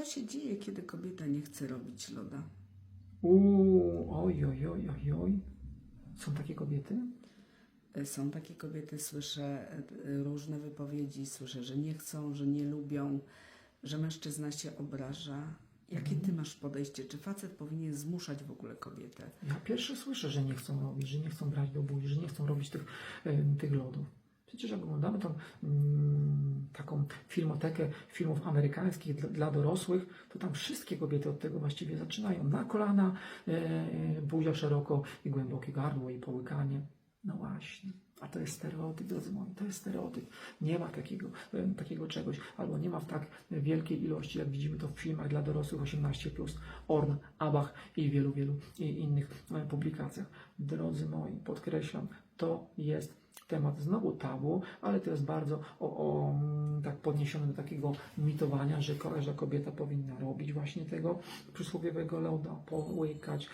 Co się dzieje, kiedy kobieta nie chce robić loda? Uuu, oj, oj, oj, oj, oj. Są takie kobiety? E, Są takie kobiety, słyszę e, różne wypowiedzi, słyszę, że nie chcą, że nie lubią, że mężczyzna się obraża. Jakie ty masz podejście? Czy facet powinien zmuszać w ogóle kobietę? Ja pierwsze słyszę, że nie chcą robić, że nie chcą brać do buzi, że nie chcą robić tych, em, tych lodów. Przecież oglądamy tą mm, taką filmotekę filmów amerykańskich dla, dorosłych, to tam wszystkie kobiety od tego właściwie zaczynają. Na kolana, e, buzia szeroko i głębokie gardło i połykanie. No właśnie. A to jest stereotyp, drodzy moi, to jest stereotyp. Nie ma takiego, takiego czegoś, albo nie ma w tak wielkiej ilości, jak widzimy to w filmach dla dorosłych 18+, Orn, Abach i wielu, wielu innych e, publikacjach. Drodzy moi, podkreślam, to jest temat znowu tabu, ale to jest bardzo o, o, mm, tak podniesione do takiego mitowania, że każda kobieta powinna robić właśnie tego przysłowiowego loda, połykać,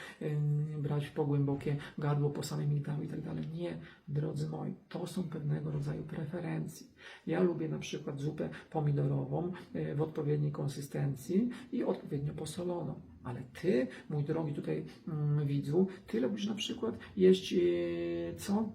brać po głębokie gardło po samym migdału i tak dalej. Nie, drodzy moi, to są pewnego rodzaju preferencje. Ja lubię na przykład zupę pomidorową y, w odpowiedniej konsystencji i odpowiednio posoloną. Ale ty, mój drogi tutaj mm, widzu, ty lubisz na przykład jeść yy, co?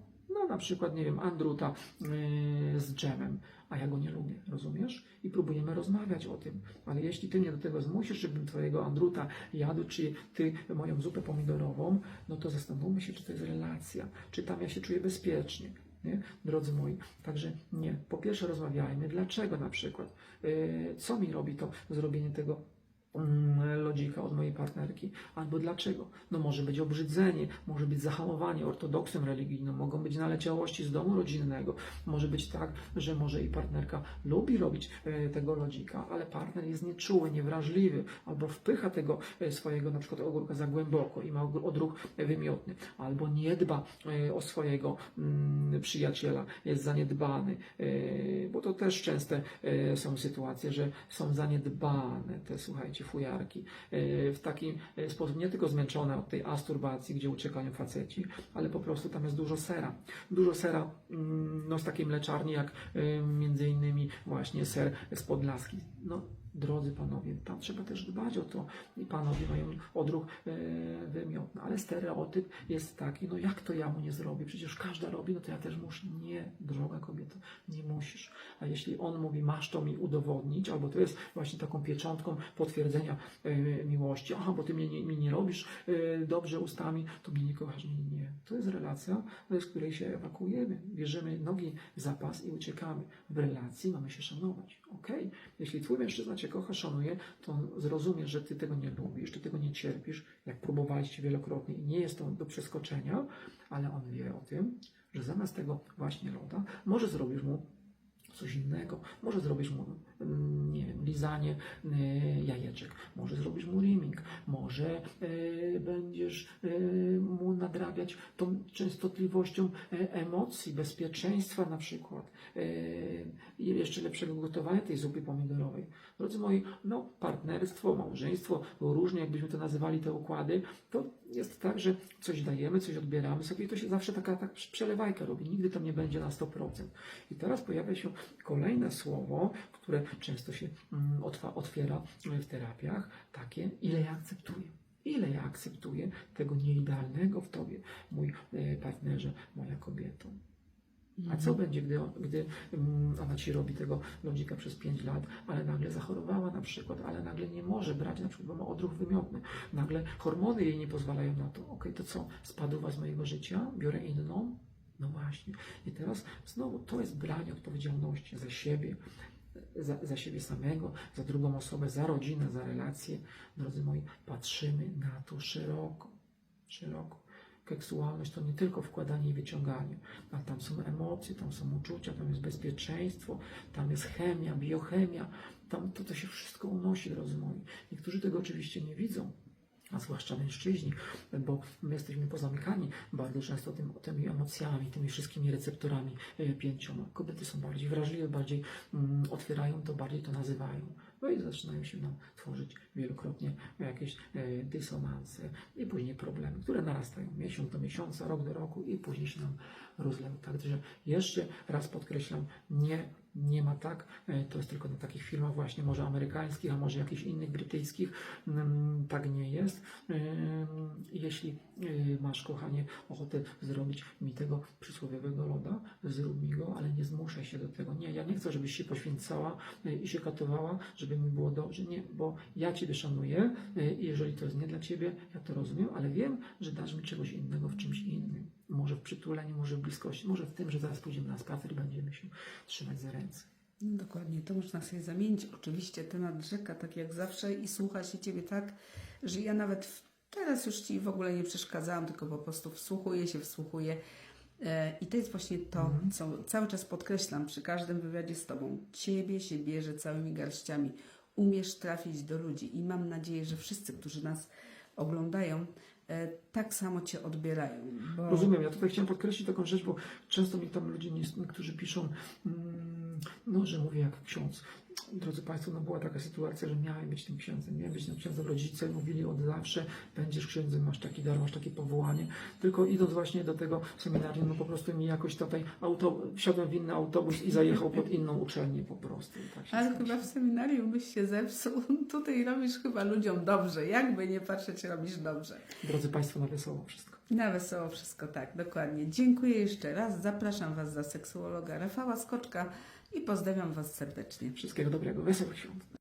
Na przykład, nie wiem, andruta yy, z dżemem, a ja go nie lubię, rozumiesz? I próbujemy rozmawiać o tym. Ale jeśli ty mnie do tego zmusisz, żebym twojego andruta jadł, czy ty moją zupę pomidorową, no to zastanówmy się, czy to jest relacja, czy tam ja się czuję bezpiecznie. Nie? Drodzy moi, także nie. Po pierwsze rozmawiajmy, dlaczego na przykład, yy, co mi robi to zrobienie tego lodzika od mojej partnerki, albo dlaczego? No może być obrzydzenie, może być zahamowanie. Ortodoksem religijnym, mogą być naleciałości z domu rodzinnego, może być tak, że może i partnerka lubi robić e, tego lodzika, ale partner jest nieczuły, niewrażliwy, albo wpycha tego e, swojego na przykład ogórka za głęboko i ma odruch wymiotny, albo nie dba e, o swojego mm, przyjaciela, jest zaniedbany, bo to też częste są sytuacje, że są zaniedbane te, słuchajcie, fujarki e, w taki e, sposób nie tylko zmęczone od tej asturbacji, gdzie uciekają faceci, ale po prostu tam jest dużo sera. Dużo sera mm, no, z takiej mleczarni, jak e, między innymi właśnie ser z Podlaski. No, drodzy panowie, tam trzeba też dbać o to i panowie mają odruch e, wymiotny, ale stereotyp jest taki, no jak to ja mu nie zrobię? Przecież każda robi, no to ja też muszę. Nie, droga kobieto, nie musisz. A jeśli on mówi, masz to mi udowodnić, albo to jest właśnie taką pieczątką potwierdzenia e, miłości, aha, bo ty mnie nie, mi nie robisz e, dobrze ustami, to mnie nie kochasz. Nie, nie. To jest relacja, z której się ewakuujemy. Bierzemy nogi w zapas i uciekamy. W relacji mamy się szanować. Okej? Jeśli twój mężczyzna cię kocha, szanuje, to on zrozumie, że ty tego nie lubisz, ty tego nie cierpisz, jak próbowaliście wielokrotnie i nie jest to do przeskoczenia, ale on wie o tym, że zamiast tego właśnie loda, może zrobisz mu coś innego. Może zrobisz mu, mm, nie wiem, lizanie y, jajeczek, może zrobisz mu rimming, może y, będziesz y, mu nadrabiać tą częstotliwością y, emocji, bezpieczeństwa na przykład i jeszcze lepszego gotowania tej zupy pomidorowej. Drodzy moi, no partnerstwo, małżeństwo, różnie jakbyśmy to nazywali te układy, to jest tak, że coś dajemy, coś odbieramy sobie i to się zawsze taka tak przelewajka robi. Nigdy to nie będzie na 100%. I teraz pojawia się kolejne słowo, które często się mm, otwiera w terapiach, takie, ile ja akceptuję. Ile ja akceptuję tego nieidealnego w tobie, mój e, partnerze, moja kobieto. A co będzie, gdy, gdy mm, ona ci robi tego lodzika przez 5 lat, ale nagle zachorowała na przykład, ale nagle nie może brać, na przykład bo ma odruch wymiotny, nagle hormony jej nie pozwalają na to. Okej, to co? Spadła z mojego życia? Biorę inną? No właśnie. I teraz znowu to jest branie odpowiedzialności za siebie, za, za siebie samego, za drugą osobę, za rodzinę, za relacje. Drodzy moi, patrzymy na to szeroko, szeroko. Seksualność to nie tylko wkładanie i wyciąganie, ale tam są emocje, tam są uczucia, tam jest bezpieczeństwo, tam jest chemia, biochemia, tam to, to się wszystko unosi, drodzy moi. Niektórzy tego oczywiście nie widzą, a zwłaszcza mężczyźni, bo my jesteśmy pozamykani bardzo często tym, tymi emocjami, tymi wszystkimi receptorami e, pięcioma. Kobiety są bardziej wrażliwe, bardziej mm, otwierają to, bardziej to nazywają. No i zaczynają się nam tworzyć wielokrotnie jakieś e, dysonanse i później problemy, które narastają miesiąc do miesiąca, rok do roku i później się nam rozleją. Także jeszcze raz podkreślam, nie Nie ma tak, e, to jest tylko na takich firmach właśnie, może amerykańskich, a może jakichś innych brytyjskich, Mm, tak nie jest. Ym, Jeśli y, masz, kochanie, ochotę zrobić mi tego przysłowiowego loda, zrób mi go, ale nie zmuszaj się do tego. Nie, ja nie chcę, żebyś się poświęcała i się katowała, żeby mi było dobrze. Nie, bo ja Ciebie szanuję i jeżeli to jest nie dla Ciebie, ja to rozumiem, ale wiem, że dasz mi czegoś innego w czymś innym. Może w przytuleniu, może w bliskości, może w tym, że zaraz pójdziemy na spacer i będziemy się trzymać za ręce. No dokładnie, to można sobie zamienić. Oczywiście temat rzeka, tak jak zawsze, i słucha się Ciebie tak, że ja nawet w, teraz już Ci w ogóle nie przeszkadzałam, tylko po prostu wsłuchuję się, wsłuchuję. E, I to jest właśnie to, co cały czas podkreślam przy każdym wywiadzie z Tobą. Ciebie się bierze całymi garściami. Umiesz trafić do ludzi i mam nadzieję, że wszyscy, którzy nas oglądają, e, tak samo Cię odbierają. Bo... Rozumiem, ja tutaj chciałem podkreślić taką rzecz, bo często mi tam ludzie, nie- niektórzy piszą, mm, no, że mówię jak ksiądz. Drodzy Państwo, no była taka sytuacja, że miałem być tym księdzem, miałem być tym księdzem. Rodzice mówili od zawsze, będziesz księdzem, masz taki dar, masz takie powołanie. Tylko idąc właśnie do tego seminarium, no po prostu mi jakoś tutaj auto, wsiadłem w inny autobus i zajechał pod inną uczelnię po prostu. Tak Ale stało. chyba w seminarium byś się zepsuł. Tutaj robisz chyba ludziom dobrze. Jakby nie patrzeć, robisz dobrze. Drodzy Państwo, na wesoło wszystko. Na wesoło wszystko, tak, dokładnie. Dziękuję jeszcze raz. Zapraszam Was za seksuologa Rafała Skoczka i pozdrawiam Was serdecznie. Wszystkiego dobrego, wesołych świąt.